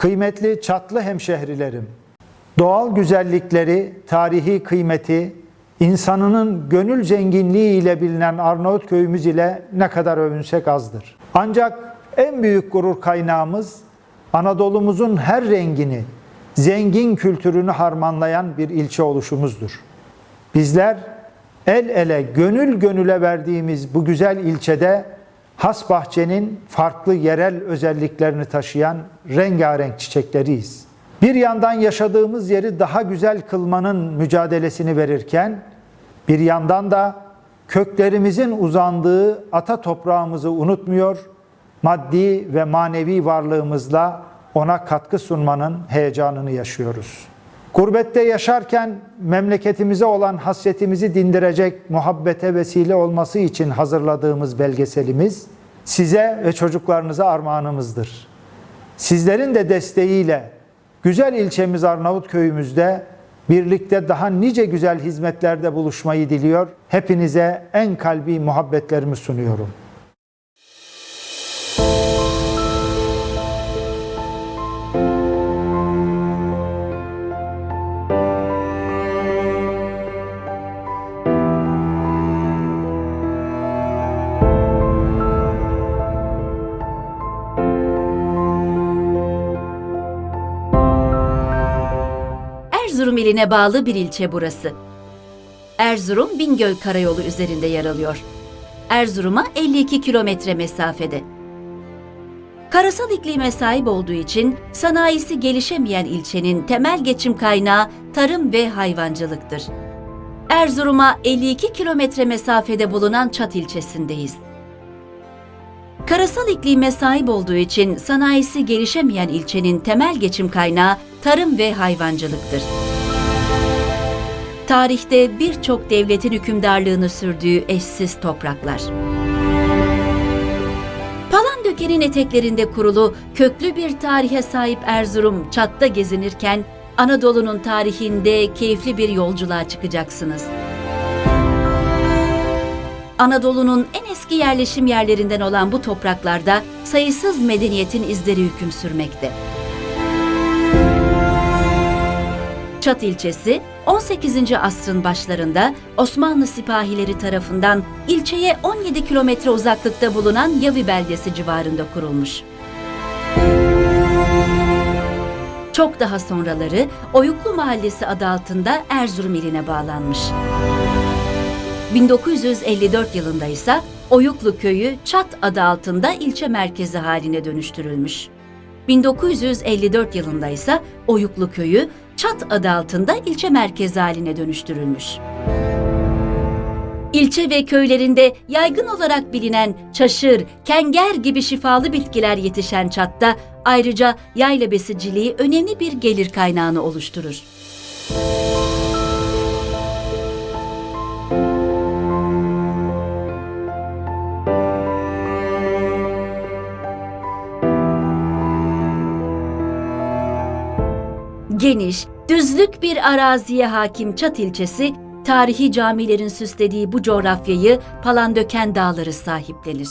Kıymetli çatlı hemşehrilerim, doğal güzellikleri, tarihi kıymeti, insanının gönül zenginliği ile bilinen Arnavutköy'ümüz ile ne kadar övünsek azdır. Ancak en büyük gurur kaynağımız Anadolu'muzun her rengini, zengin kültürünü harmanlayan bir ilçe oluşumuzdur. Bizler el ele, gönül gönüle verdiğimiz bu güzel ilçede has bahçenin farklı yerel özelliklerini taşıyan rengarenk çiçekleriyiz. Bir yandan yaşadığımız yeri daha güzel kılmanın mücadelesini verirken, bir yandan da köklerimizin uzandığı ata toprağımızı unutmuyor, maddi ve manevi varlığımızla ona katkı sunmanın heyecanını yaşıyoruz. Gurbette yaşarken memleketimize olan hasretimizi dindirecek muhabbete vesile olması için hazırladığımız belgeselimiz size ve çocuklarınıza armağanımızdır. Sizlerin de desteğiyle güzel ilçemiz Arnavutköy'ümüzde birlikte daha nice güzel hizmetlerde buluşmayı diliyor. Hepinize en kalbi muhabbetlerimi sunuyorum. İline bağlı bir ilçe burası. Erzurum Bingöl Karayolu üzerinde yer alıyor. Erzurum'a 52 kilometre mesafede. Karasal iklime sahip olduğu için sanayisi gelişemeyen ilçenin temel geçim kaynağı tarım ve hayvancılıktır. Erzurum'a 52 kilometre mesafede bulunan Çat ilçesindeyiz. Karasal iklime sahip olduğu için sanayisi gelişemeyen ilçenin temel geçim kaynağı tarım ve hayvancılıktır. Tarihte birçok devletin hükümdarlığını sürdüğü eşsiz topraklar. Palandöken'in eteklerinde kurulu köklü bir tarihe sahip Erzurum çatta gezinirken Anadolu'nun tarihinde keyifli bir yolculuğa çıkacaksınız. Anadolu'nun en eski yerleşim yerlerinden olan bu topraklarda sayısız medeniyetin izleri hüküm sürmekte. Çat ilçesi 18. asrın başlarında Osmanlı sipahileri tarafından ilçeye 17 kilometre uzaklıkta bulunan Yavi beldesi civarında kurulmuş. Çok daha sonraları Oyuklu Mahallesi adı altında Erzurum iline bağlanmış. 1954 yılında ise Oyuklu Köyü Çat adı altında ilçe merkezi haline dönüştürülmüş. 1954 yılında ise Oyuklu Köyü Çat adı altında ilçe merkezi haline dönüştürülmüş. İlçe ve köylerinde yaygın olarak bilinen çaşır, kenger gibi şifalı bitkiler yetişen Çat'ta ayrıca yayla besiciliği önemli bir gelir kaynağını oluşturur. Geniş, düzlük bir araziye hakim Çat ilçesi, tarihi camilerin süslediği bu coğrafyayı Palandöken Dağları sahiplenir.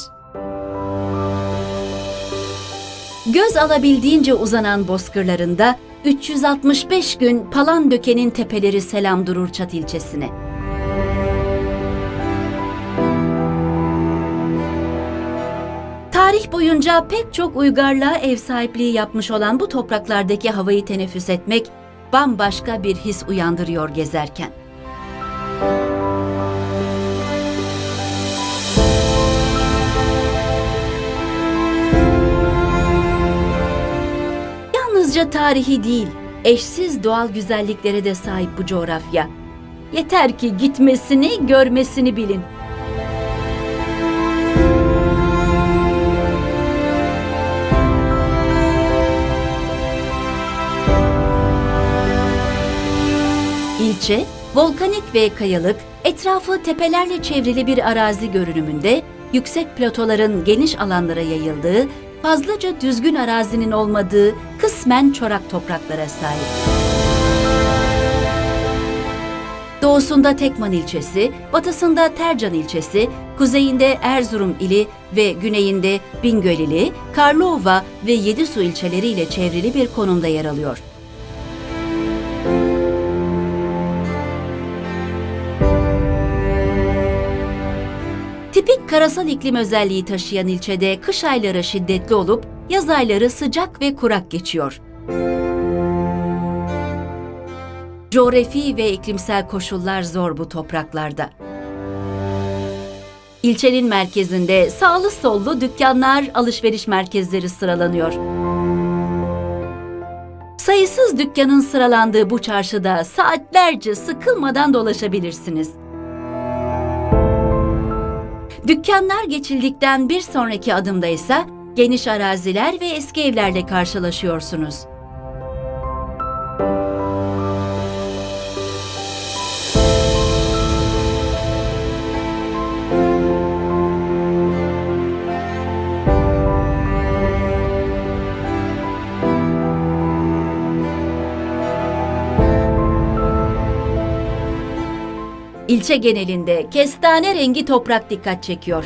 Göz alabildiğince uzanan bozkırlarında 365 gün Palandöken'in tepeleri selam durur Çat ilçesine. Boyunca pek çok uygarlığa ev sahipliği yapmış olan bu topraklardaki havayı teneffüs etmek bambaşka bir his uyandırıyor gezerken. Yalnızca tarihi değil, eşsiz doğal güzelliklere de sahip bu coğrafya. Yeter ki gitmesini, görmesini bilin. İlçe, volkanik ve kayalık, etrafı tepelerle çevrili bir arazi görünümünde, yüksek platoların geniş alanlara yayıldığı, fazlaca düzgün arazinin olmadığı kısmen çorak topraklara sahip. Doğusunda Tekman ilçesi, batısında Tercan ilçesi, kuzeyinde Erzurum ili ve güneyinde Bingöl ili, Karlova ve Yedisu ilçeleriyle çevrili bir konumda yer alıyor. Karasal iklim özelliği taşıyan ilçede kış ayları şiddetli olup yaz ayları sıcak ve kurak geçiyor. Coğrafi ve iklimsel koşullar zor bu topraklarda. İlçenin merkezinde sağlı sollu dükkanlar, alışveriş merkezleri sıralanıyor. Sayısız dükkanın sıralandığı bu çarşıda saatlerce sıkılmadan dolaşabilirsiniz. Dükkanlar geçildikten bir sonraki adımda ise geniş araziler ve eski evlerle karşılaşıyorsunuz. İlçe genelinde kestane rengi toprak dikkat çekiyor.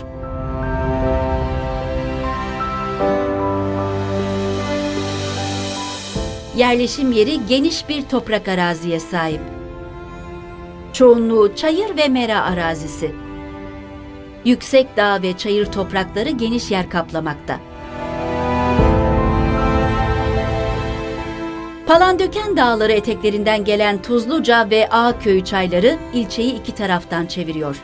Yerleşim yeri geniş bir toprak araziye sahip. Çoğunluğu çayır ve mera arazisi. Yüksek dağ ve çayır toprakları geniş yer kaplamakta. Palandöken Dağları eteklerinden gelen Tuzluca ve Ağ Köyü çayları ilçeyi iki taraftan çeviriyor.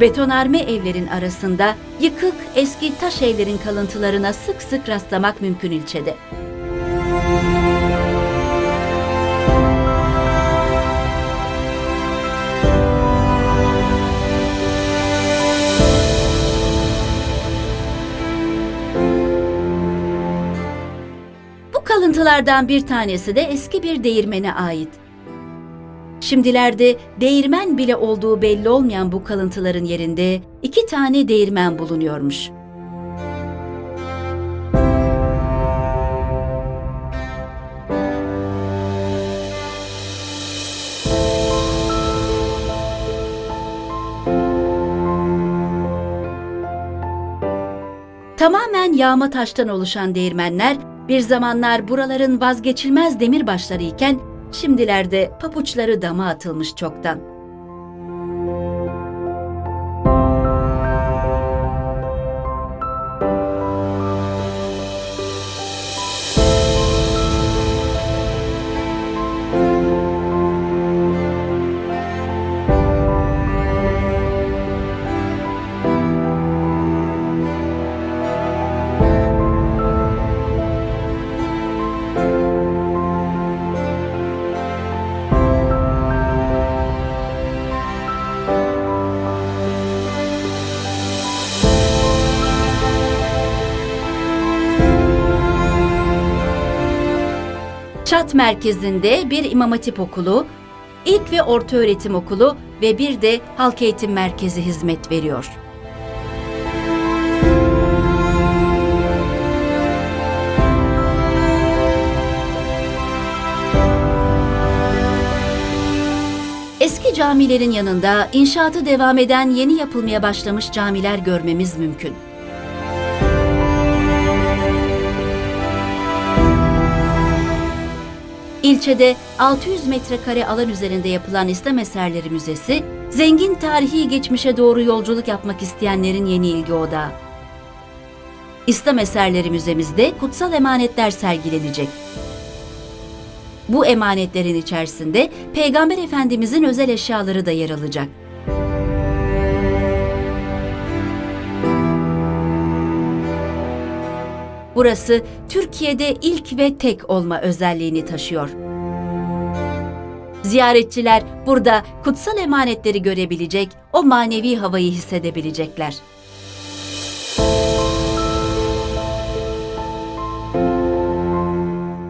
Betonarme evlerin arasında yıkık eski taş evlerin kalıntılarına sık sık rastlamak mümkün ilçede. Bu kalıntılardan bir tanesi de eski bir değirmene ait. Şimdilerde değirmen bile olduğu belli olmayan bu kalıntıların yerinde iki tane değirmen bulunuyormuş. Tamamen yağma taştan oluşan değirmenler bir zamanlar buraların vazgeçilmez demirbaşları iken şimdilerde papuçları dama atılmış çoktan. Çat merkezinde bir İmam Hatip okulu, ilk ve orta öğretim okulu ve bir de halk eğitim merkezi hizmet veriyor. Eski camilerin yanında inşaatı devam eden yeni yapılmaya başlamış camiler görmemiz mümkün. İlçede 600 metrekare alan üzerinde yapılan İslam Eserleri Müzesi, zengin tarihi geçmişe doğru yolculuk yapmak isteyenlerin yeni ilgi odağı. İslam Eserleri Müzemizde kutsal emanetler sergilenecek. Bu emanetlerin içerisinde Peygamber Efendimizin özel eşyaları da yer alacak. Burası Türkiye'de ilk ve tek olma özelliğini taşıyor. Ziyaretçiler burada kutsal emanetleri görebilecek, o manevi havayı hissedebilecekler.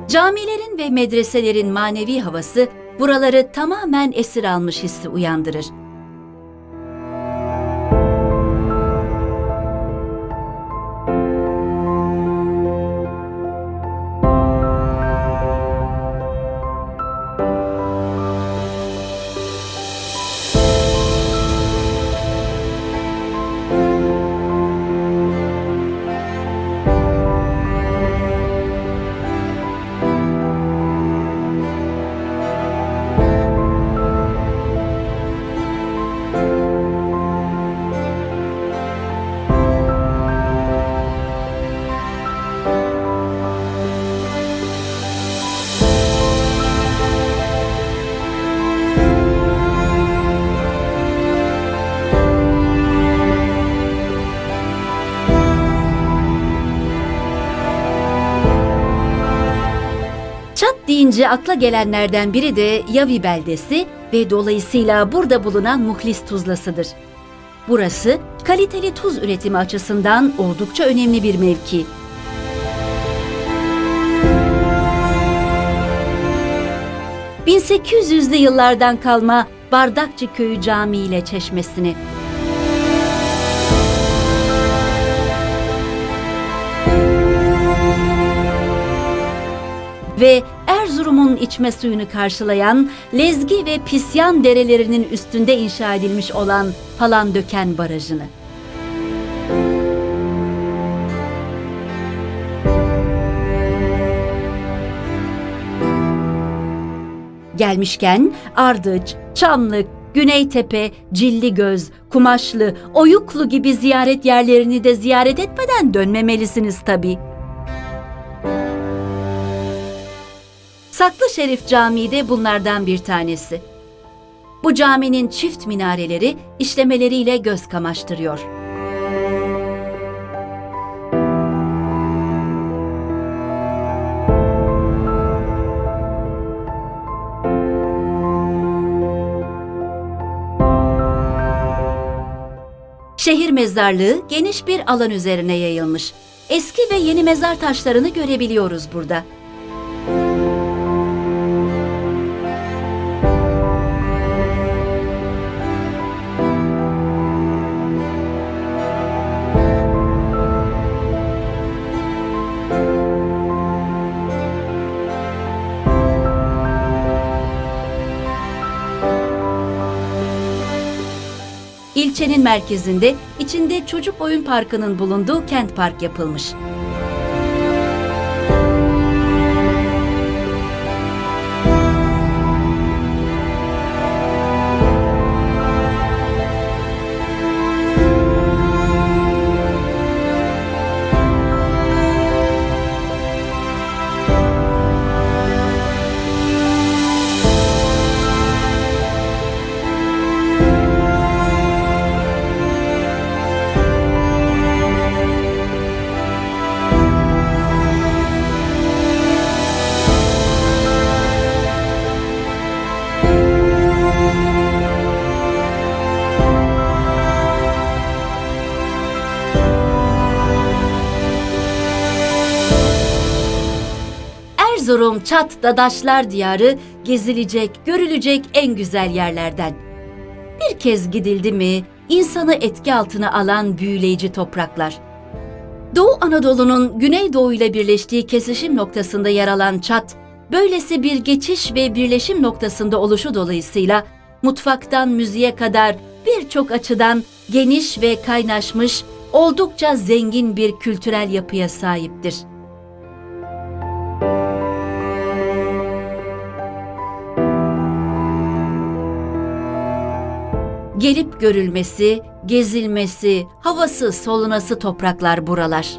Camilerin ve medreselerin manevi havası buraları tamamen esir almış hissi uyandırır. Deyince akla gelenlerden biri de Yavi beldesi ve dolayısıyla burada bulunan Muhlis Tuzlası'dır. Burası kaliteli tuz üretimi açısından oldukça önemli bir mevki. ...1800'lü yıllardan kalma Bardakçı Köyü Camii ile çeşmesini... ve Erzurum'un içme suyunu karşılayan Lezgi ve Pisyan derelerinin üstünde inşa edilmiş olan Palandöken Barajı'nı. Gelmişken Ardıç, Çamlık, Güneytepe, Cilligöz, Kumaşlı, Oyuklu gibi ziyaret yerlerini de ziyaret etmeden dönmemelisiniz tabii. Saklı Şerif Camii de bunlardan bir tanesi. Bu caminin çift minareleri işlemeleriyle göz kamaştırıyor. Şehir mezarlığı geniş bir alan üzerine yayılmış. Eski ve yeni mezar taşlarını görebiliyoruz burada. İlçenin merkezinde içinde çocuk oyun parkının bulunduğu kent park yapılmış. Erzurum, Çat, Dadaşlar diyarı gezilecek, görülecek en güzel yerlerden. Bir kez gidildi mi insanı etki altına alan büyüleyici topraklar. Doğu Anadolu'nun Güneydoğu ile birleştiği kesişim noktasında yer alan Çat, böylesi bir geçiş ve birleşim noktasında oluşu dolayısıyla mutfaktan müziğe kadar birçok açıdan geniş ve kaynaşmış, oldukça zengin bir kültürel yapıya sahiptir. Gelip görülmesi, gezilmesi, havası solunası topraklar buralar.